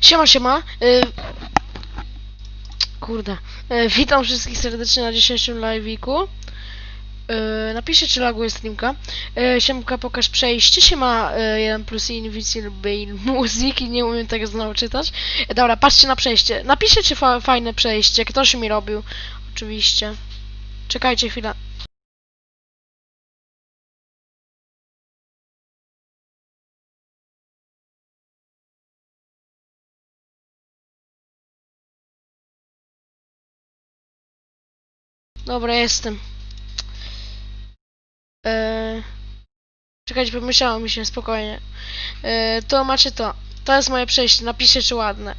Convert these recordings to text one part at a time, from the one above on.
Siema, siema. Y... Kurde. Y, witam wszystkich serdecznie na dzisiejszym live'iku. Y, napiszcie, czy laguje streamka. Y, siemka, pokaż przejście. Siema, y, 1 plus Invisible Muzyki. Nie umiem tego znowu czytać. Dobra, patrzcie na przejście. Napiszcie, czy fa fajne przejście. Ktoś mi robił. Oczywiście. Czekajcie chwilę. Dobra, jestem. Eee, czekajcie, pomyślało mi się, spokojnie. Eee, to macie to. To jest moje przejście, napiszcie czy ładne.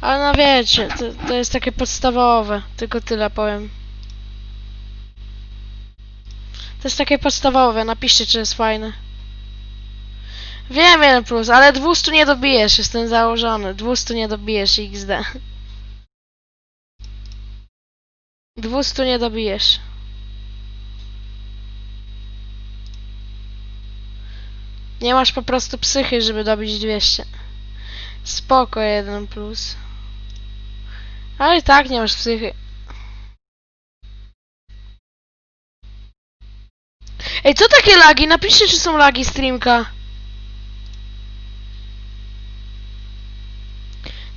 Ale no wiecie, to, to jest takie podstawowe, tylko tyle powiem. To jest takie podstawowe, napiszcie czy jest fajne. Wiem 1 plus, ale 200 nie dobijesz, jestem założony. 200 nie dobijesz XD. 200 nie dobijesz. Nie masz po prostu psychy, żeby dobić 200. Spoko, 1 plus. Ale tak nie masz psychy. Ej, co takie lagi? Napiszcie, czy są lagi streamka.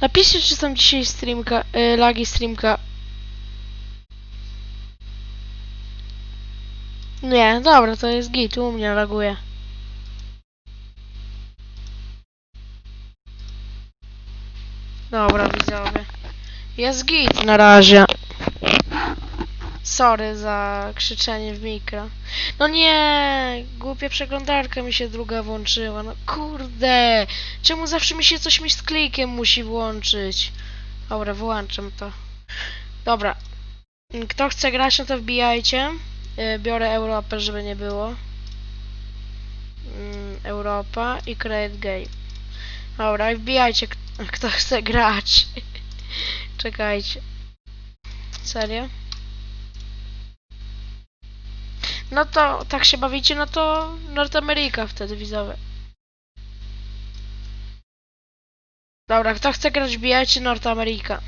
Napiszcie, czy są dzisiaj streamka, y, lagi streamka. Nie, dobra, to jest git, u mnie laguje. Dobra, widzowie. Jest git na razie. Sorry za krzyczenie w mikro. No nie, głupia przeglądarka mi się druga włączyła. No kurde, czemu zawsze mi się coś mi z klikiem musi włączyć? Dobra, wyłączam to. Dobra. Kto chce grać, no to wbijajcie. Y, Biorę Europę, żeby nie było. Mm, Europa i Create Game. Dobra, wbijajcie, kto chce grać. Czekajcie. Serio? No to, tak się bawicie, no to Nordameryka wtedy widzowie. Dobra, kto chce grać, wbijajcie Nordameryka.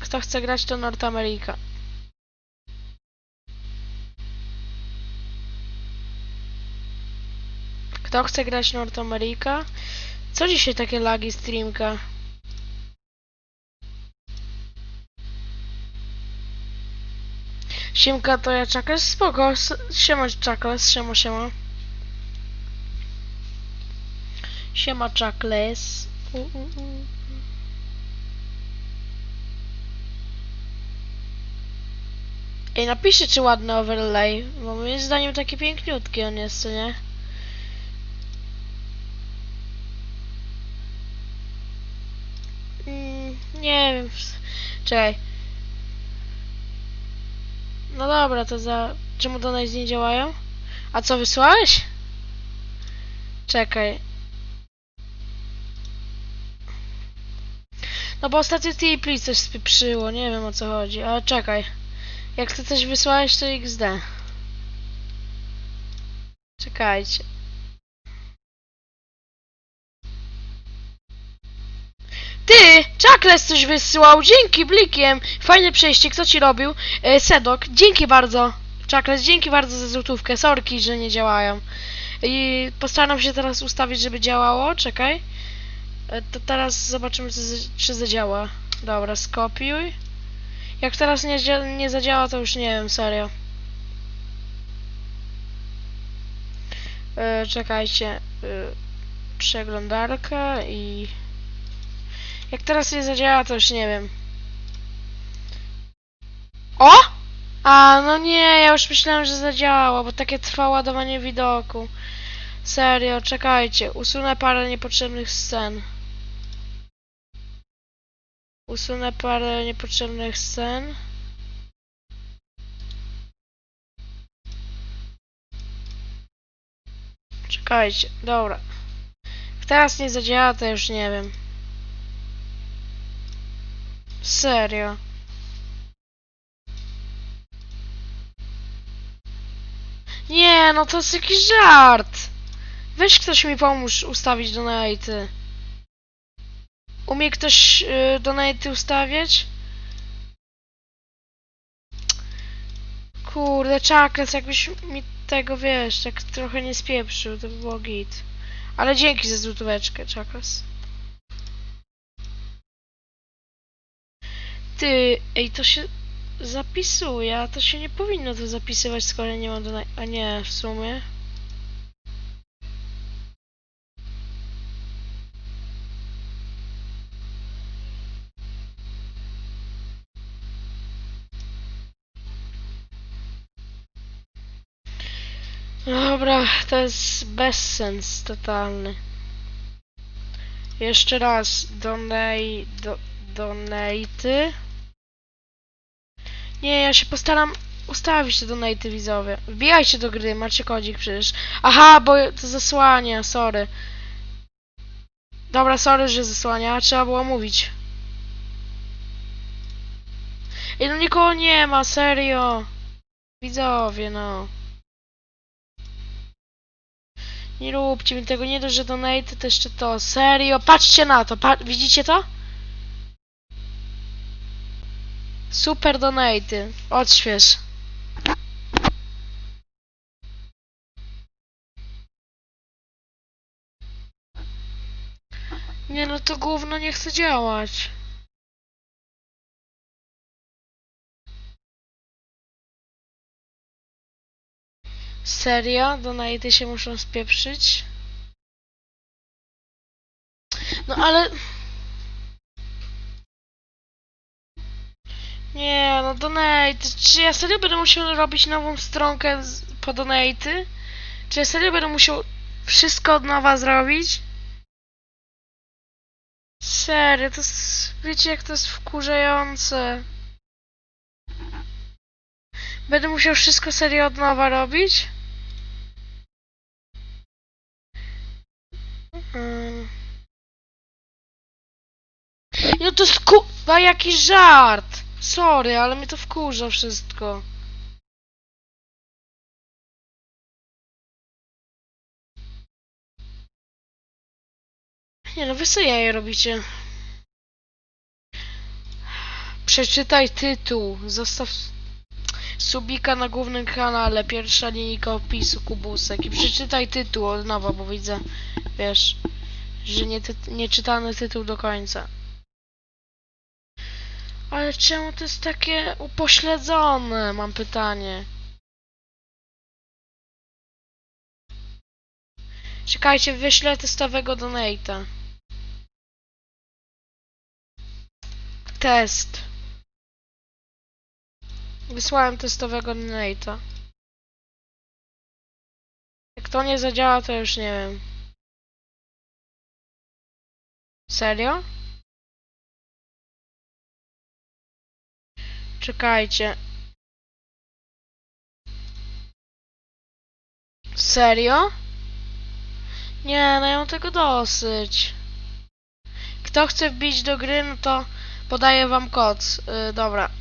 Kto chce, grać, to Nordameryka. Kto chce grać Nordameryka? Co dzisiaj takie lagi streamka? Siemka to ja Czakles, spoko, siema Czakles, siema siema. Siema Czakles. U, u, u. Ej, napiszcie czy ładny overlay, bo moim zdaniem taki piękniutki on jest, nie? Mm, nie wiem, czekaj. No dobra, to za... Czemu donaty nie działają? A co, wysłałeś? Czekaj. No bo ostatnio Tipli coś spieprzyło, nie wiem o co chodzi, ale czekaj. Jak ty coś wysłałeś, to XD. Czekajcie. Ty! Czakles coś wysyłał, dzięki blikiem! Fajne przejście, kto ci robił? E, Sedok, dzięki bardzo. Czakles, dzięki bardzo za złotówkę. Sorki, że nie działają. I postaram się teraz ustawić, żeby działało. Czekaj. E, to teraz zobaczymy, czy, czy zadziała. Dobra, skopiuj. Jak teraz nie, nie zadziała, to już nie wiem, serio. E, czekajcie. E, przeglądarka i... Jak teraz nie zadziała, to już nie wiem. O! A, no nie, ja już myślałem, że zadziała, bo takie trwa ładowanie widoku. Serio, czekajcie. Usunę parę niepotrzebnych scen. Usunę parę niepotrzebnych scen. Czekajcie, dobra. Jak teraz nie zadziała, to już nie wiem. Serio. Nie, no to jest jakiś żart. Weź ktoś mi pomóż ustawić donaty. Umie ktoś y, donaty ustawiać? Kurde, czakles, jakbyś mi tego, wiesz, tak trochę nie spieprzył, to by było git. Ale dzięki za złotóweczkę, czakles. Ty, ej, to się zapisuje, a to się nie powinno to zapisywać, skoro nie ma donat... A nie, w sumie. Dobra, to jest bezsens totalny. Jeszcze raz, donate, do, donaty. Nie, ja się postaram ustawić te donaty widzowie. Wbijajcie do gry, macie kodzik przecież. Aha, bo to zasłania, sorry. Dobra, sorry, że zasłania, trzeba było mówić. Ej, no nikogo nie ma, serio. Widzowie, no. Nie róbcie mi tego, nie dość, że donate, to jeszcze to. Serio, patrzcie na to, pa widzicie to? Super donate. Odśwież. Nie no, to gówno nie chce działać. Serio? Donaty się muszą spieprzyć? No ale... Nie, no donate. Czy ja serio będę musiał robić nową stronkę z, po donaty? Czy ja serio będę musiał wszystko od nowa zrobić? Serio, to jest... Wiecie jak to jest wkurzające? Będę musiał wszystko serio od nowa robić? Mm. No to jest kurwa jakiś żart! Sorry, ale mnie to wkurza wszystko. Nie no, wy sobie jaja robicie. Przeczytaj tytuł. Zostaw subika na głównym kanale. Pierwsza linijka opisu, kubusek. I przeczytaj tytuł od nowa, bo widzę, wiesz, że nie, ty nie czytany tytuł do końca. Ale czemu to jest takie upośledzone? Mam pytanie. Czekajcie, wyślę testowego donate'a. Test. Wysłałem testowego donate'a. Jak to nie zadziała, to już nie wiem. Serio? Czekajcie. Serio? Nie, no ja mam tego dosyć. Kto chce wbić do gry, no to podaję wam kod. Yy, dobra.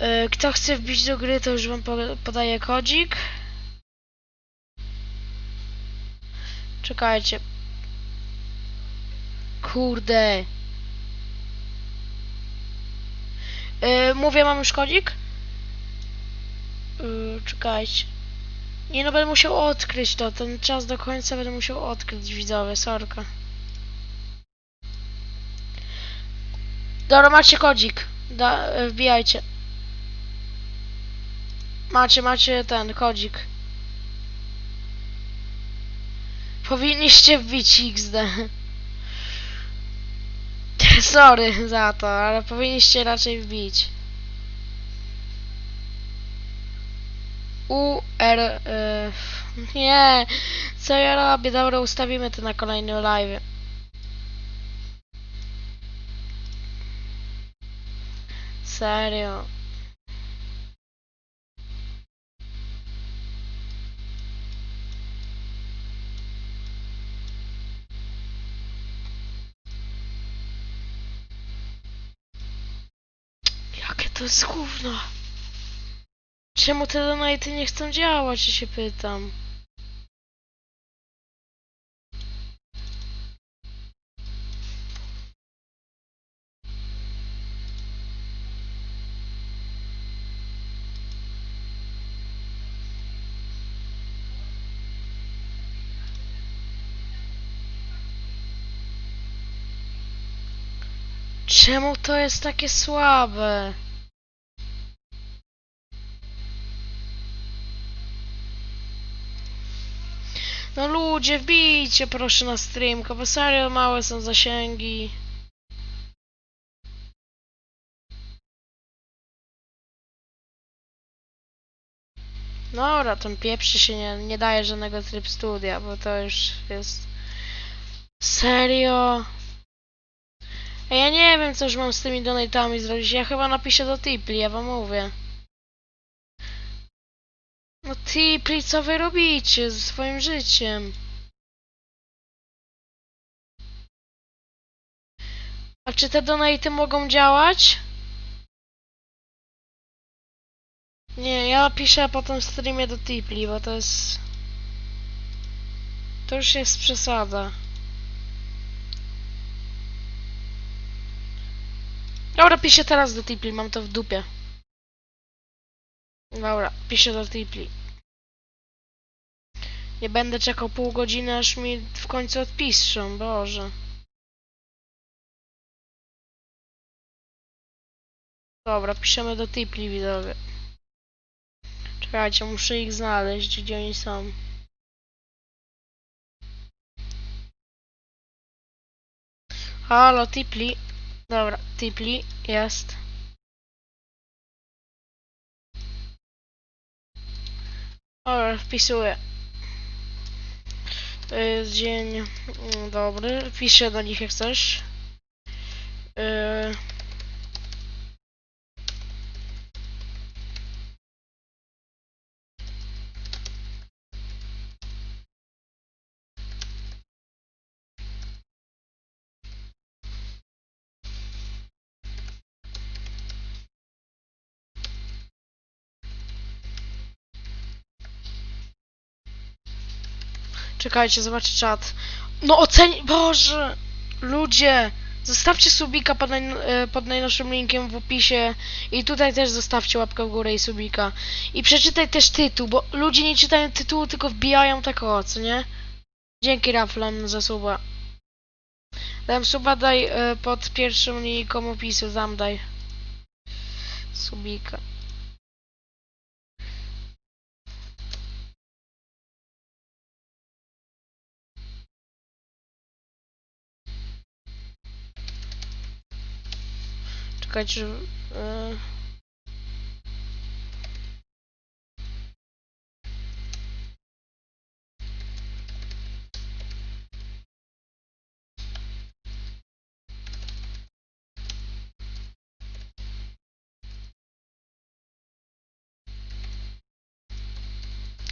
Yy, kto chce wbić do gry, to już wam po podaję kodzik. Czekajcie. Kurde. Yy, mówię, mam już kodzik? Yy, czekajcie. Nie no, będę musiał odkryć to. Ten czas do końca będę musiał odkryć, widzowie, sorka. Dobra, macie kodzik. Da, e, wbijajcie. Macie, macie ten kodzik. Powinniście wbić XD. Sorry za to, ale powinniście raczej wbić. U, R, y, nie, co ja robię? Dobra, ustawimy to na kolejnym live. Serio. To jest gówno. Czemu te donaty nie chcą działać, się pytam. Czemu to jest takie słabe? No ludzie, wbijcie proszę na streamka, bo serio małe są zasięgi. Dobra, ten pieprzy się nie, nie daje żadnego tryb studia, bo to już jest... Serio? A ja nie wiem, co już mam z tymi donatami zrobić. Ja chyba napiszę do Tipli, ja wam mówię. No Tipli, co wy robicie ze swoim życiem? A czy te donaty mogą działać? Nie, ja piszę po tym streamie do Tipli, bo to jest... To już jest przesada. Dobra, piszę teraz do Tipli, mam to w dupie. Dobra, piszę do Tipli. Nie będę czekał pół godziny, aż mi w końcu odpiszą, Boże. Dobra, piszemy do Tipli, widzowie. Czekajcie, muszę ich znaleźć, gdzie oni są. Halo, Tipli. Dobra, Tipli jest. Dobra, wpisuję. To jest dzień mm, dobry. Piszę do nich jak coś. Yy... Czekajcie, zobaczę czat. No oceni... Boże! Ludzie! Zostawcie subika pod, naj... e, pod najnowszym linkiem w opisie i tutaj też zostawcie łapkę w górę i subika. I przeczytaj też tytuł, bo ludzie nie czytają tytułu, tylko wbijają tak o, co nie? Dzięki Raflem za suba. Dam suba, daj e, pod pierwszym linką opisu, dam daj. Subika. Czekajcie, że...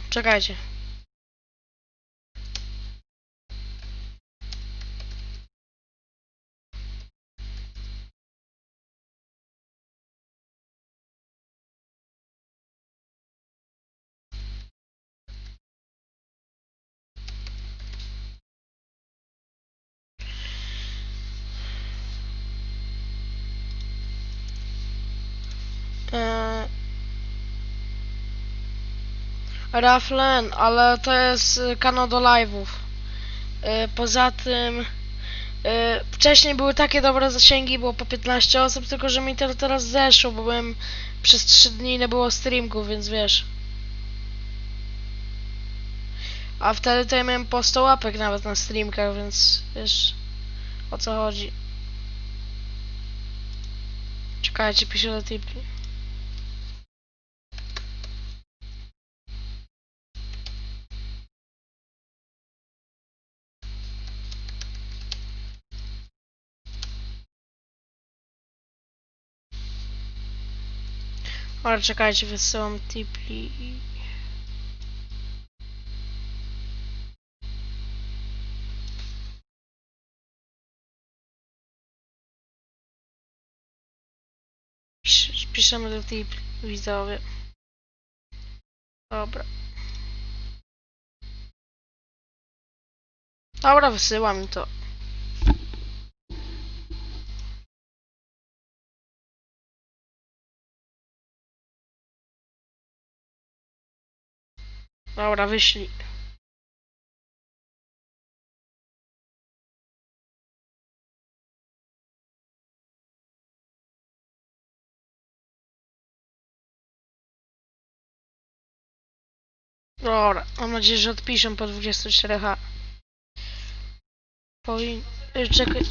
Czekajcie. Raflen, ale to jest y, kanał do live'ów. Y, Poza tym, y, wcześniej były takie dobre zasięgi, było po 15 osób, tylko że mi to teraz zeszło, bo byłem przez 3 dni nie było streamków, więc wiesz. A wtedy to ja miałem po 100 łapek nawet na streamkach, więc wiesz o co chodzi. Czekajcie, piszę do tipli. Ale czekajcie, wysyłam tipli. Pisz, piszemy do tipli, widzowie. Dobra. Dobra, wysyłam to. Dobra, wyszli. Dobra, mam nadzieję, że odpiszą po 24H. Powin... Y, czekaj...